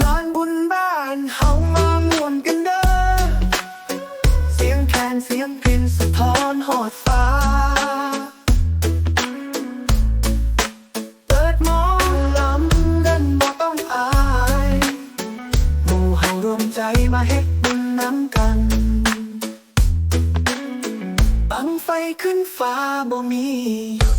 ลานบุญบ้านเฮามามวนกันเด้อ เสียงแคนเสียงพินสะท้อนหอดฟ้า เปิดหมอลำกันบ่ต้องอายหมู่เฮารวมใจมาเฮ็ดบุญน้ำกัน บังไฟขึ้นฟ้าบ่มีหยุด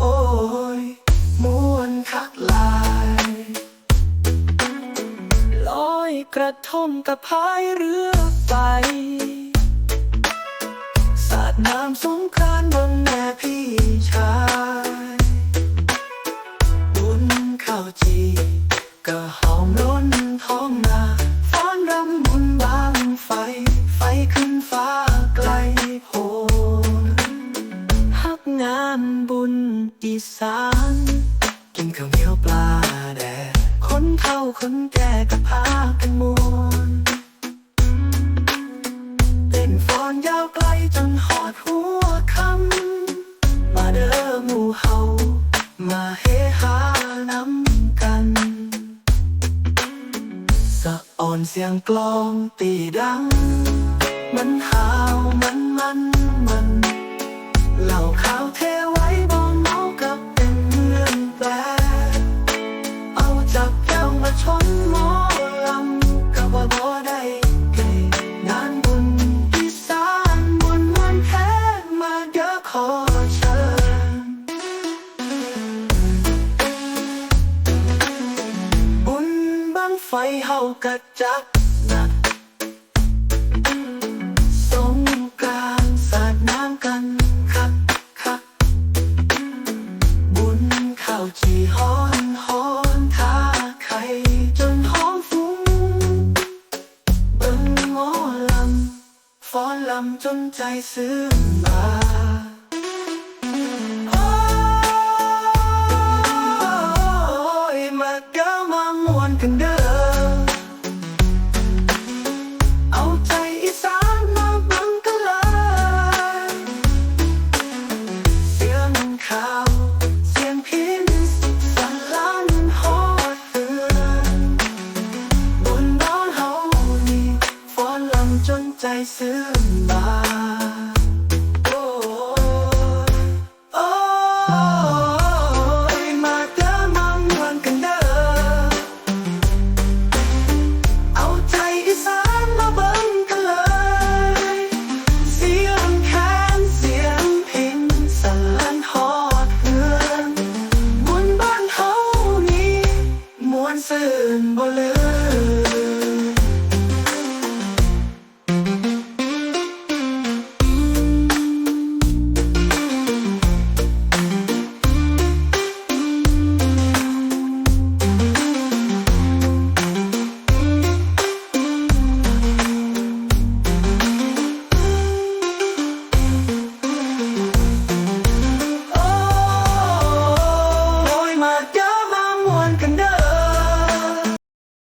โอ้ยมวนคักลายลอยกระทงกับพายเรือไปสาดน้ำสงกรานต์บนแม่พี่ชายบุญข้าวจีก็หอมล้นท้องนาฟ้อนรำ งานบุญอีสานกินข้าวเหนียวปลาแดดคนเฒ่าคนแก่ก็พากันมวนเต้นฟอนยาวไกลจนหอดหัวคำมาเด้อหมู่เฮามาเฮฮานำกันสะอ่อนเสียงกลองตีดัง มันหาวมันมันมัน ชนหมอลำกับว่าบ่ได้เกลงานบุญอีสานบุญมันแท้มาเด้อขอเชิญบุญบังไฟเฮากะจักหนัก อนลำจนใจซึ้งมาโอ้ยมาก้ามามวนกันเด้อ จนใจเสื่มลา